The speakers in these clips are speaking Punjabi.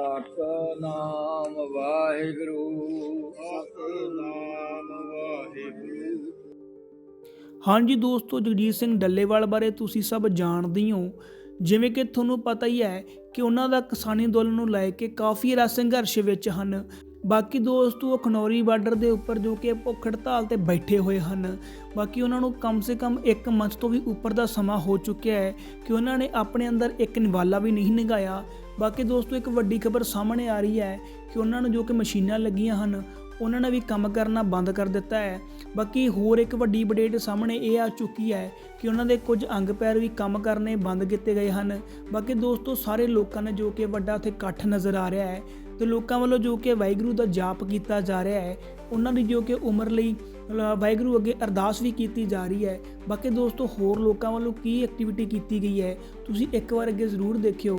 ਸਤਨਾਮ ਵਾਹਿਗੁਰੂ ਸਤਨਾਮ ਵਾਹਿਗੁਰੂ। ਹਾਂਜੀ ਦੋਸਤੋ, ਜਗਜੀਤ ਸਿੰਘ ਡੱਲੇਵਾਲ ਬਾਰੇ ਤੁਸੀਂ ਸਭ ਜਾਣਦੇ ਹੋ ਜਿਵੇਂ ਕਿ ਤੁਹਾਨੂੰ ਪਤਾ ਹੀ ਹੈ ਕਿ ਉਹਨਾਂ ਦਾ ਕਿਸਾਨੀ ਅੰਦੋਲਨ ਨੂੰ ਲੈ ਕੇ ਕਾਫੀ ਰਾ ਸੰਘਰਸ਼ ਵਿੱਚ ਹਨ। ਬਾਕੀ ਦੋਸਤੋ ਉਹ ਖਨੌਰੀ ਬਾਰਡਰ ਦੇ ਉੱਪਰ ਜੋ ਕਿ ਭੁੱਖ ਹੜਤਾਲ ਤੇ ਬੈਠੇ ਹੋਏ ਹਨ। ਬਾਕੀ ਉਹਨਾਂ ਨੂੰ ਕਮ ਸੇ ਕਮ ਇੱਕ ਮੰਥ ਤੋਂ ਵੀ ਉੱਪਰ ਦਾ ਸਮਾਂ ਹੋ ਚੁੱਕਿਆ ਹੈ ਕਿ ਉਹਨਾਂ ਨੇ ਆਪਣੇ ਅੰਦਰ ਇੱਕ ਨਿਵਾਲਾ ਵੀ ਨਹੀਂ ਨਿਗਾਇਆ। ਬਾਕੀ ਦੋਸਤੋ, ਇੱਕ ਵੱਡੀ ਖਬਰ ਸਾਹਮਣੇ ਆ ਰਹੀ ਹੈ ਕਿ ਉਹਨਾਂ ਨੂੰ ਜੋ ਕਿ ਮਸ਼ੀਨਾਂ ਲੱਗੀਆਂ ਹਨ, ਉਹਨਾਂ ਨੇ ਵੀ ਕੰਮ ਕਰਨਾ ਬੰਦ ਕਰ ਦਿੱਤਾ ਹੈ। ਬਾਕੀ ਹੋਰ ਇੱਕ ਵੱਡੀ ਅਪਡੇਟ ਸਾਹਮਣੇ ਇਹ ਆ ਚੁੱਕੀ ਹੈ ਕਿ ਉਹਨਾਂ ਦੇ ਕੁਝ ਅੰਗ ਪੈਰ ਵੀ ਕੰਮ ਕਰਨੇ ਬੰਦ ਕੀਤੇ ਗਏ ਹਨ। ਬਾਕੀ ਦੋਸਤੋ, ਸਾਰੇ ਲੋਕਾਂ ਨੇ ਜੋ ਕਿ ਵੱਡਾ ਉੱਥੇ ਇਕੱਠ ਨਜ਼ਰ ਆ ਰਿਹਾ ਹੈ ਤੇ ਲੋਕਾਂ ਵੱਲੋਂ ਜੋ ਕਿ ਵਾਹਿਗੁਰੂ ਦਾ ਜਾਪ ਕੀਤਾ ਜਾ ਰਿਹਾ ਹੈ, ਉਹਨਾਂ ਦੀ ਜੋ ਕਿ ਉਮਰ ਲਈ ਵਾਹਿਗੁਰੂ ਅੱਗੇ ਅਰਦਾਸ ਵੀ ਕੀਤੀ ਜਾ ਰਹੀ ਹੈ। ਬਾਕੀ ਦੋਸਤੋ, ਹੋਰ ਲੋਕਾਂ ਵੱਲੋਂ ਕੀ ਐਕਟੀਵਿਟੀ ਕੀਤੀ ਗਈ ਹੈ, ਤੁਸੀਂ ਇੱਕ ਵਾਰ ਅੱਗੇ ਜ਼ਰੂਰ ਦੇਖਿਓ।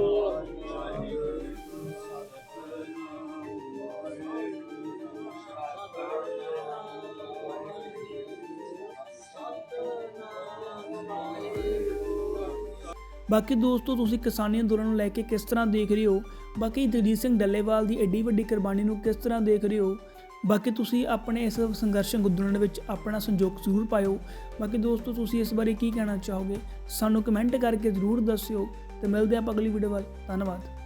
ਬਾਕੀ ਦੋਸਤੋ, ਤੁਸੀਂ ਕਿਸਾਨੀ ਅੰਦੋਲਨ ਨੂੰ ਲੈ ਕੇ ਕਿਸ ਤਰ੍ਹਾਂ ਦੇਖ ਰਹੇ ਹੋ? ਬਾਕੀ ਦਲਜੀਤ ਸਿੰਘ ਡੱਲੇਵਾਲ ਦੀ ਐਡੀ ਵੱਡੀ ਕੁਰਬਾਨੀ ਨੂੰ ਕਿਸ ਤਰ੍ਹਾਂ ਦੇਖ ਰਹੇ ਹੋ? ਬਾਕੀ ਤੁਸੀਂ ਆਪਣੇ ਇਸ ਸੰਘਰਸ਼ ਅੰਦੋਲਨ ਵਿੱਚ ਆਪਣਾ ਸੰਯੋਗ ਜ਼ਰੂਰ ਪਾਇਓ। ਬਾਕੀ ਦੋਸਤੋ, ਤੁਸੀਂ ਇਸ ਬਾਰੇ ਕੀ ਕਹਿਣਾ ਚਾਹੋਗੇ? ਸਾਨੂੰ ਕਮੈਂਟ ਕਰਕੇ ਜ਼ਰੂਰ ਦੱਸਿਓ। ਤੇ ਮਿਲਦੇ ਆਪਾਂ ਅਗਲੀ ਵੀਡੀਓ ਵੱਲ। ਧੰਨਵਾਦ।